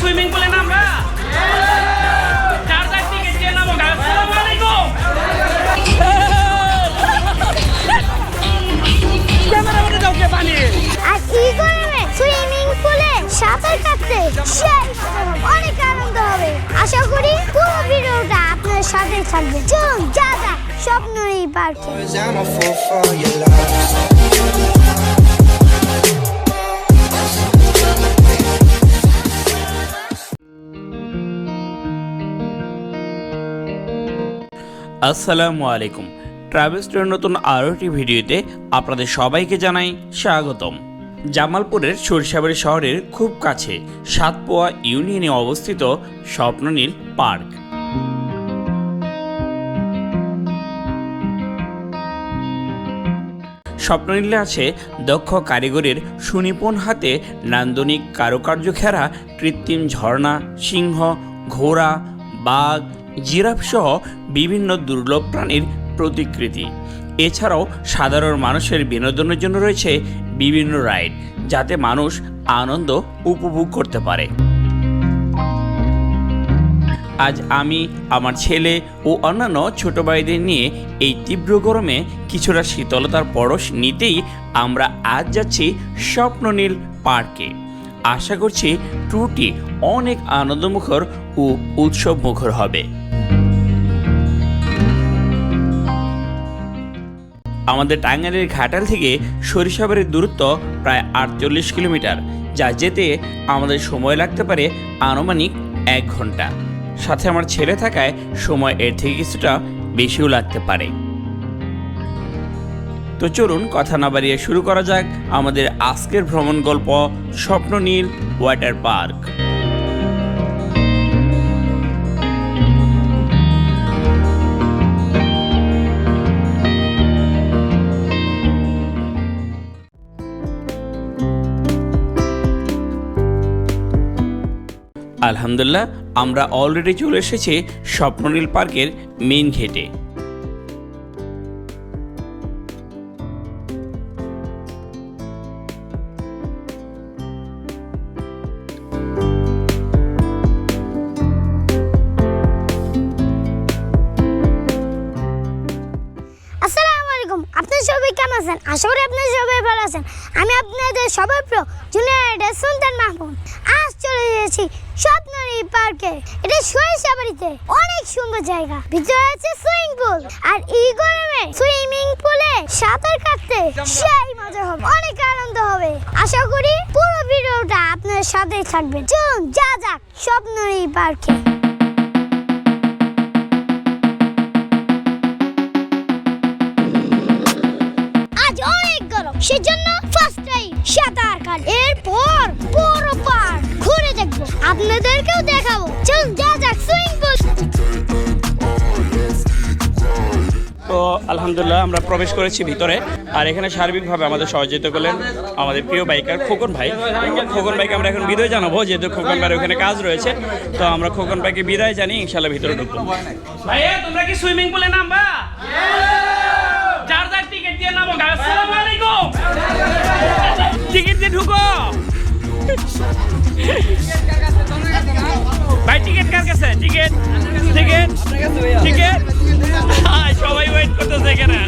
Swimming পুলে নামবা চার চার টিকিট দিয়ে নামো আসসালামু আলাইকুম ক্যামেরা উঠে যাও কে পানি আর এই গরমে? সুইমিং পুলে সাঁতার কাটতে অনেক আনন্দ হবে। আশা করি পুরো ভিডিওটা আপনার সাথে থাকবে। চলুন যা যা স্বপ্ন এই পার্কে। আসসালামু আলাইকুম। ট্রাভেল স্টোরের নতুন আরও একটি ভিডিওতে আপনাদের সবাইকে জানাই স্বাগতম। জামালপুরের সরিষাবাড়ি শহরের খুব কাছে সাতপোয়া ইউনিয়নে অবস্থিত স্বপ্ননীল পার্ক। স্বপ্ননীলে আছে দক্ষ কারিগরের সুনিপুণ হাতে নান্দনিক কারুকার্য খেরা কৃত্রিম ঝর্ণা, সিংহ, ঘোড়া, বাঘ জিরাফ সহ বিভিন্ন দুর্লভ প্রাণীর প্রতিকৃতি। এছাড়াও সাধারণ মানুষের বিনোদনের জন্য রয়েছে বিভিন্ন রাইড, যাতে মানুষ আনন্দ উপভোগ করতে পারে। আজ আমি, আমার ছেলে ও অন্যান্য ছোট ভাইদের নিয়ে এই তীব্র গরমে কিছুটা শীতলতার পরশ নিতেই আমরা আজ যাচ্ছি স্বপ্ননীল পার্কে। আশা করছি ট্যুরটি অনেক আনন্দমুখর ও উৎসব মুখর হবে। আমাদের টাঙ্গাইলের ঘাটাল থেকে সরিষাবাড়ির দূরত্ব প্রায় আটচল্লিশ কিলোমিটার, যা যেতে আমাদের সময় লাগতে পারে আনুমানিক এক ঘণ্টা। সাথে আমার ছেলে থাকায় সময় এর থেকে কিছুটা বেশিও লাগতে পারে। তো চলুন কথা না বাড়িয়ে শুরু করা যাক আমাদের আজকের ভ্রমণ গল্প, স্বপ্ননীল ওয়াটার পার্ক। আলহামদুলিল্লাহ, আমরা অলরেডি চলে এসেছি স্বপ্ননীল পার্কের মেইন আপনার সবাই কেমন আছেন? আশা করি আপনার সবাই ভালো আছেন। আমি আপনাদের সবাই প্রিয় জুনিয়র রাইডার সুলতান মাহমুদ আজ চলে এসেছি স্বপ্ননী পার্কে সরিষাবাড়িতে অনেক সুন্দর জায়গা। ভিতরে আছে সুইমিং পুল আর এই গরমে সুইমিং পুলে সাঁতার কাটতে সেই মজা হবে। অনেক আনন্দ হবে। আশা করি পুরো ভিডিওটা আপনার থাকবে। চলুন, যা যাক পার্কে। সেজন্য ফার্স্ট টাইম সাঁতার কাট। এরপর আপনাদেরকেও দেখাবো। চল যা যাক সুইমিং পুল তো আলহামদুলিল্লাহ আমরা প্রবেশ করেছি ভিতরে। আর এখানে সার্বিকভাবে আমাদের সহযোগিতা করলেন আমাদের প্রিয় বাইকার খোকন ভাই। খোকন ভাইকে আমরা এখন বিদায় জানাব যেহেতু খোকন ভাইয়ের ওখানে কাজ রয়েছে। তো আমরা খোকন ভাইকে বিদায় জানি ইনশাল্লাহ ভিতরে ঢুকবো। ভাইয়া তোমরা কি সুইমিং পুলে নামবা? টিকিট দিয়ে নামো আসসালামু আলাইকুম। টিকিট দিয়ে ঢুকো। ভাই টিকিট কার কাছে? টিকিট টিকিট টিকিট সবাই ওয়েট করতেছে এখানে।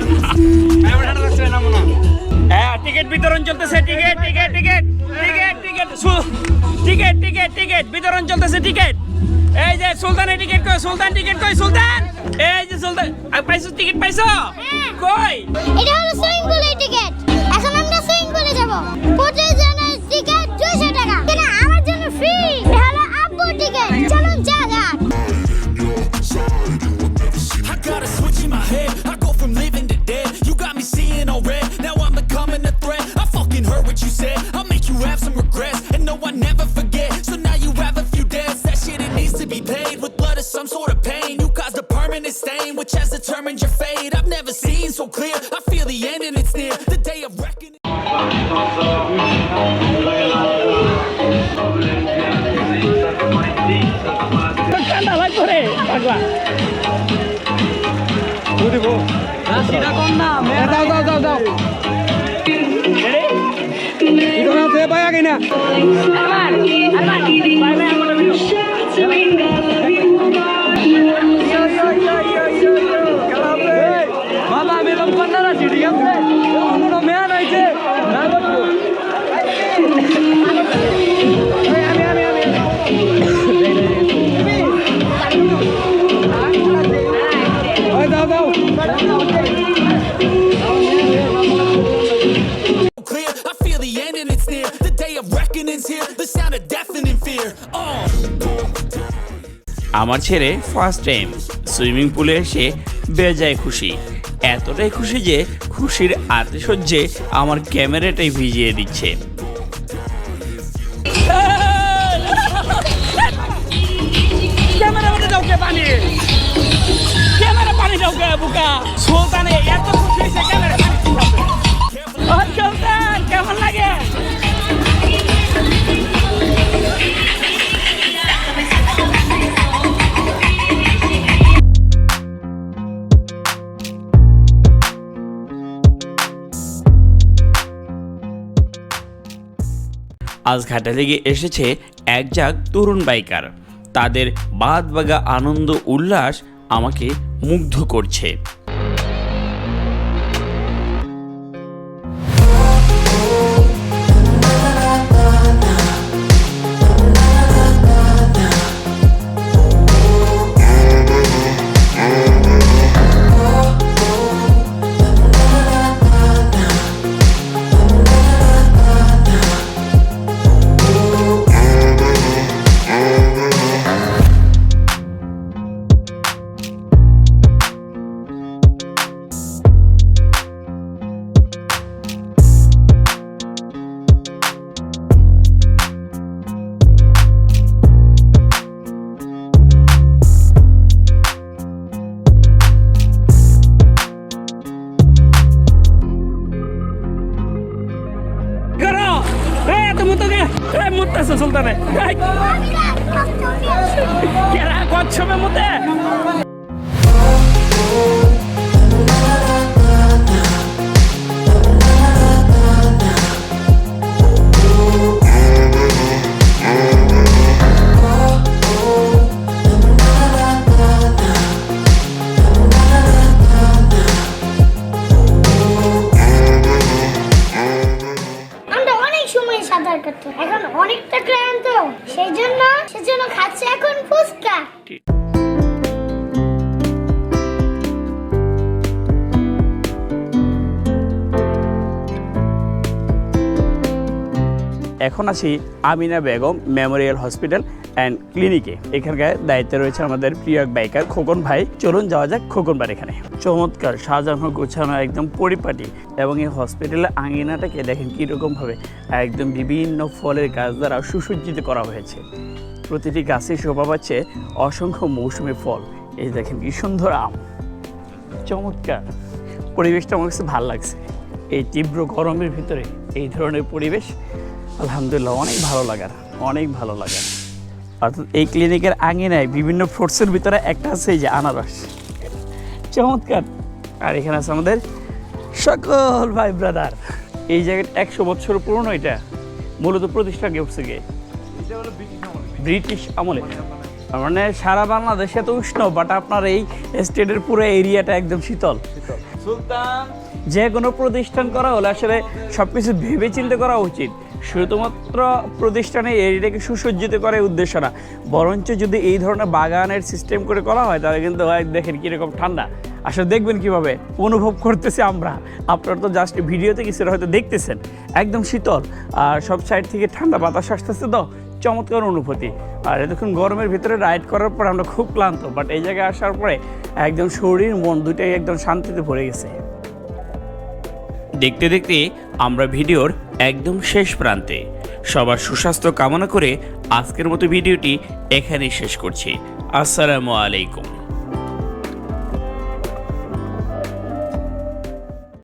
হ্যাঁ টিকিট বিতরণ চলতেছে ticket ticket ticket ticket ticket ticket ticket ticket বিতরণ চলতেছে টিকিট এই যে সুলতানের টিকিট কই? সুলতান টিকিট কই সুলতান? এই যে সুলতান পাইছো টিকিট পাইছো? কই? এটা হলো সুইমিং পুলের টিকিট এখন আমরা সুইমিং পুলে যাব। paid with blood or some sort of pain. You caused a permanent stain, which has determined your fate. I've never seen so clear. I feel the end and it's near. The day of reckoning. ঠান্ডা লাগবে রে পাগলা দাও দাও দাও দাও এটা আছে পায়া কিনা আমার আমার ছেলে ফার্স্ট টাইম সুইমিং পুলে এসে বেজায় খুশি। এতটাই খুশি যে খুশির আতিশয্যে আমার ক্যামেরাটাই ভিজিয়ে দিচ্ছে। ক্যামেরা মধ্যে দাও কে পানি ক্যামেরা পানি দাও কে, বুকা। সুলতানে, এত আজ ঘাটা লেগে এসেছে এক ঝাঁক তরুণ বাইকার। তাদের বাদ বাগা আনন্দ উল্লাস আমাকে মুগ্ধ করছে। এই কেরা কচ্ছপে মুতে এখন আছি Amina Begum memorial hospital and ক্লিনিকে। এখানকার দায়িত্বে রয়েছে আমাদের প্রিয় এক বাইকার খোকন ভাই। চলুন যাওয়া যাক খোকন বার এখানে। চমৎকার, সাজানো গোছানো একদম পরিপাটি এবং এই হসপিটালের আঙিনাটাকে দেখেন কীরকমভাবে একদম বিভিন্ন ফলের গাছ দ্বারা সুসজ্জিত করা হয়েছে। প্রতিটি গাছে শোভা পাচ্ছে অসংখ্য মৌসুমি ফল। এই দেখেন কি সুন্দর আম। চমৎকার, পরিবেশটা আমার কাছে ভালো লাগছে। এই তীব্র গরমের ভিতরে এই ধরনের পরিবেশ আলহামদুলিল্লাহ অনেক ভালো লাগার অনেক ভালো লাগার অর্থাৎ এই ক্লিনিকের আঙিনায় বিভিন্ন ফ্রুটসের ভিতরে একটা আছে যে আনারস। চমৎকার। আর এখানে আছে আমাদের সকল ভাই ব্রাদার। এই জায়গাটা একশো বছর পুরনো এটা মূলত প্রতিষ্ঠা গেছে গিয়ে। ব্রিটিশ আমলে। তার মানে সারা বাংলাদেশে তো উষ্ণ বাট আপনার এই স্টেটের পুরো এরিয়াটা একদম শীতল। সুলতান। যে কোনো প্রতিষ্ঠান করা হলে আসলে সব কিছু ভেবে চিন্তে করা উচিত। শুধুমাত্র প্রতিষ্ঠানে এরিয়াটাকে সুসজ্জিত করার উদ্দেশ্য না, বরঞ্চ যদি এই ধরনের বাগানের সিস্টেম করে করা হয়, তাহলে কিন্তু দেখেন কীরকম ঠান্ডা। আসলে দেখবেন কীভাবে? অনুভব করতেছি আমরা। আপনারা তো জাস্ট ভিডিওতে কিছুটা হয়তো দেখতেছেন। একদম শীতল, আর সব সাইড থেকে ঠান্ডা বাতাস আসতেছে তো, চমৎকার অনুভূতি। আর এতক্ষণ গরমের ভিতরে রাইড করার পর আমরা খুব ক্লান্ত বাট এই জায়গায় আসার পরে একদম শরীর, মন দুটাই একদম শান্তিতে ভরে গেছে। দেখতে দেখতে আমরা ভিডিওর একদম শেষ প্রান্তে। সবার সুস্বাস্থ্য কামনা করে আজকের মতো ভিডিওটি এখানেই শেষ করছি। আসসালামু আলাইকুম।